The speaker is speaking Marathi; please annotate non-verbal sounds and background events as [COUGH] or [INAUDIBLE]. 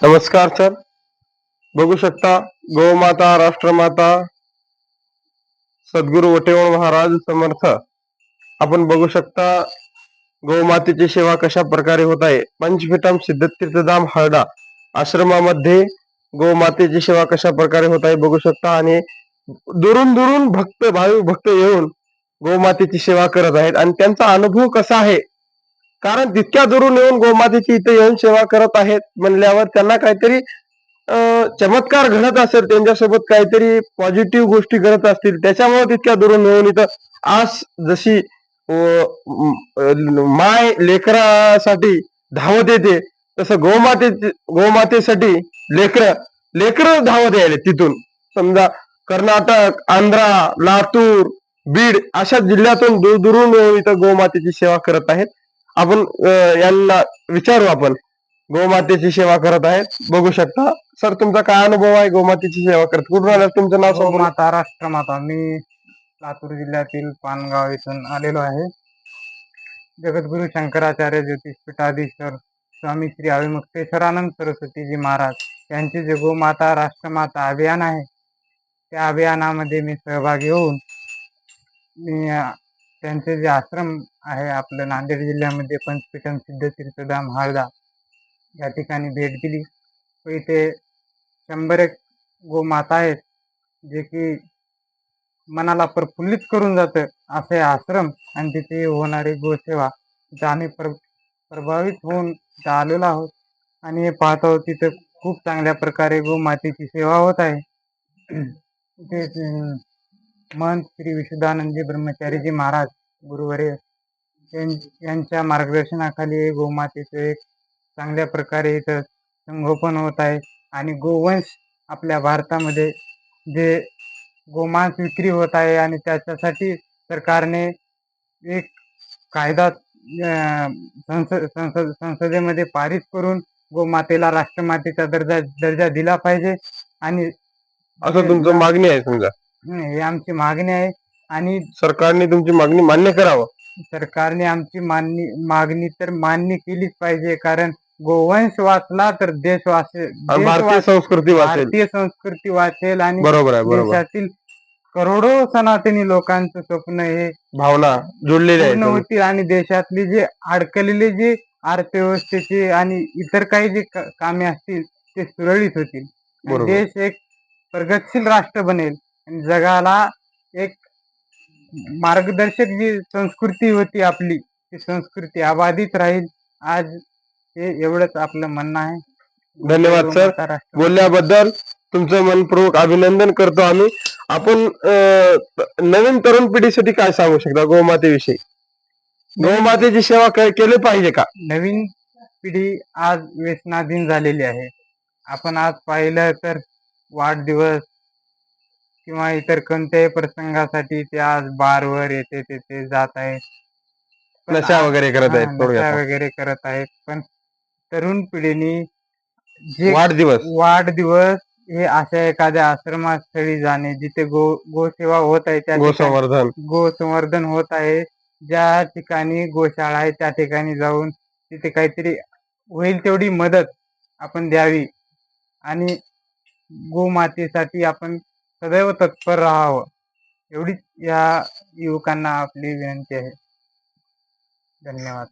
नमस्कार सर. बघू शकता गोमाता राष्ट्रमाता सद्गुरू वटेवळ महाराज समर्थ. आपण बघू शकता गोमातेची सेवा कशा प्रकारे होत आहे. पंचपीठम सिद्धतीर्थधाम हरडा आश्रमामध्ये गोमातेची सेवा कशा प्रकारे होत आहे बघू शकता. आणि दुरून दुरून भक्त भाविक भक्त येऊन गोमातेची सेवा करत आहेत. आणि त्यांचा अनुभव कसा आहे? कारण तितक्या दुरून येऊन गोमातेची इथे येऊन सेवा करत आहेत म्हणल्यावर त्यांना काहीतरी अं, चमत्कार घडत असेल त्यांच्यासोबत काहीतरी पॉझिटिव्ह गोष्टी घडत असतील. त्याच्यामुळे तितक्या दुरून येऊन इथं आज जशी माय लेकरासाठी धावत येते तसं गोमाते गोमातेसाठी लेकर लेकर धावत यायले तिथून. समजा कर्नाटक आंध्रा लातूर बीड अशा जिल्ह्यातून दूर दुरून येऊन इथं गोमातेची सेवा करत आहेत. आपण यांना विचारू आपण. गोमातेची सेवा करत आहेत. बघू शकता. सर तुमचा काय अनुभव आहे गोमातेची सेवा करत? कुठून आला? तुमचं नाव संपूर्ण? माता राष्ट्रमाता. मी लातूर जिल्ह्यातील पानगाव इथून आलेलो आहे. जगद्गुरु शंकराचार्य ज्योतिष पीठाधीश्वर स्वामी श्री अविमुक्तेश्वरानंद सरस्वतीजी महाराज यांचे जे गोमाता राष्ट्रमाता अभियान आहे त्या अभियानामध्ये मी सहभागी होऊन मी त्यांचे जे आश्रम आहे आपलं नांदेड जिल्ह्यामध्ये पंचपीठम सिद्धतीर्थधाम हळदा या ठिकाणी भेट दिली. व इथे शंभर एक गोमाता आहेत जे की मनाला प्रफुल्लित करून जातं असे आश्रम आणि तिथे होणारी गोसेवा तिथे आम्ही प्र प्रभावित होऊन तिथं आलेलो आहोत. आणि हे पाहत आहोत तिथं खूप चांगल्या प्रकारे गोमातेची सेवा होत आहे. [CLEARS THROAT] तिथे मन महंत श्री विशुद्धानंदी ब्रह्मचारीजी महाराज गुरुवर्य यांच्या मार्गदर्शनाखाली गोमातेचं एक चांगल्या प्रकारे इथं संगोपन होत आहे. आणि गोवंश आपल्या भारतामध्ये जे गोमांस विक्री होत आहे आणि त्याच्यासाठी सरकारने एक कायदा संसद संसद संसदेमध्ये पारित करून गोमातेला राष्ट्रमातेचा दर्जा दर्जा दिला पाहिजे. आणि असं तुमचं मागणी आहे समजा. हं, ही आमची मागणी आहे. आणि सरकारने तुमची मागणी मान्य करावं. सरकारने आमची मान्य मागणी तर मान्य केलीच पाहिजे कारण गोवंश वाचला तर देश वाचेल आणि देश भारतीय वाच- संस्कृती वाचेल. भारतीय संस्कृती वाचेल आणि बरोबर आहे बरोबर देशातील करोडो सनातनी लोकांचं स्वप्न हे भावना जोडलेल्या पूर्ण होतील आणि देशातली जे अडकलेले जे अर्थव्यवस्थेचे आणि इतर काही जे क- कामे असतील ते सुरळीत होतील. आणि बरोबर. देश एक प्रगतशील राष्ट्र बनेल. आणि जगाला एक मार्गदर्शक जी संस्कृती होती आपली ती संस्कृती अबाधित राहील. आज हे एवढंच आपलं म्हणणं आहे. धन्यवाद सर. बोलल्याबद्दल तुमचं मनपूर्वक अभिनंदन करतो आम्ही. आपण नवीन तरुण पिढीसाठी काय सांगू शकता गोमातेविषयी? गोमातेची सेवा केली पाहिजे का? नवीन पिढी आज व्यसनाधीन झालेली आहे. आपण आज पाहिलं तर वाढदिवस किंवा इतर कोणत्याही प्रसंगासाठी ते आज बारवर येते तेथे जात आहेत. पण नशा आज- वगैरे करत हा, आहेत नशा थोडक्यात वगैरे करत आहेत. पण तरुण पिढीने जे वाढदिवस. वाढदिवस हे अशा एखाद्या आश्रमस्थळी जाणे जिथे गो गोसेवा होत आहे त्या ठिकाणी गोसंवर्धन. गोसंवर्धन होत आहे. ज्या ठिकाणी गोशाळा आहे त्या ठिकाणी जाऊन तिथे काहीतरी होईल तेवढी मदत आपण द्यावी. आणि गोमातेसाठी आपण सदैव तत्पर राहावं. एवढीच या युवकांना आपली विनंती आहे. धन्यवाद.